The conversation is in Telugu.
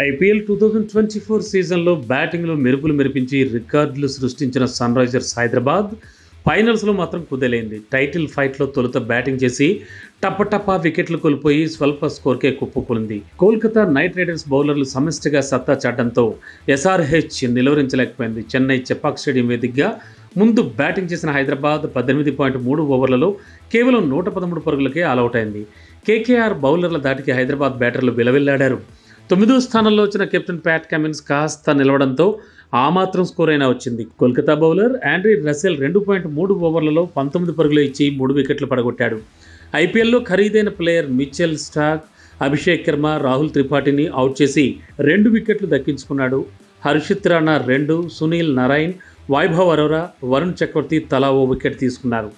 IPL two thousand twenty four సీజన్లో బ్యాటింగ్లో మెరుపులు మెరిపించి రికార్డులు సృష్టించిన సన్ రైజర్స్ హైదరాబాద్. ఫైనల్స్లో మాత్రం కుదేలైంది. టైటిల్ ఫైట్లో తొలుత బ్యాటింగ్ చేసి టప్పటప్పా వికెట్లు కోల్పోయి స్వల్ప స్కోర్కే కుప్పకూలింది కోల్కతా నైట్ రైడర్స్ బౌలర్లు సమిష్టిగా సత్తా చాటంతో ఎస్ఆర్హెచ్ నిలువరించలేకపోయింది. చెన్నై చెపాక్ స్టేడియం వేదికగా ముందు బ్యాటింగ్ చేసిన హైదరాబాద్ పద్దెనిమిది పాయింట్ మూడు ఓవర్లలో కేవలం నూట పదమూడు పరుగులకే ఆలౌట్ అయింది. కేకేఆర్ బౌలర్ల దాటికి హైదరాబాద్ బ్యాటర్లు విలవిల్లాడారు. తొమ్మిదో స్థానంలో వచ్చిన కెప్టెన్ ప్యాట్ కమిన్స్ కాస్త నిలవడంతో ఆ మాత్రం స్కోర్ అయినా వచ్చింది. కోల్కతా బౌలర్ ఆండ్రీ రసెల్ రెండు పాయింట్ మూడు ఓవర్లలో పంతొమ్మిది పరుగులు ఇచ్చి మూడు వికెట్లు పడగొట్టాడు. ఐపీఎల్లో ఖరీదైన player Mitchell Starc Abhishek Sharma Rahul త్రిపాఠిని out చేసి రెండు వికెట్లు దక్కించుకున్నాడు. హర్షిత్ రాణా రెండు సునీల్ నారాయణ్ వైభవ్ అరోరా వరుణ్ చక్రవర్తి తలా ఓ వికెట్ తీసుకున్నారు.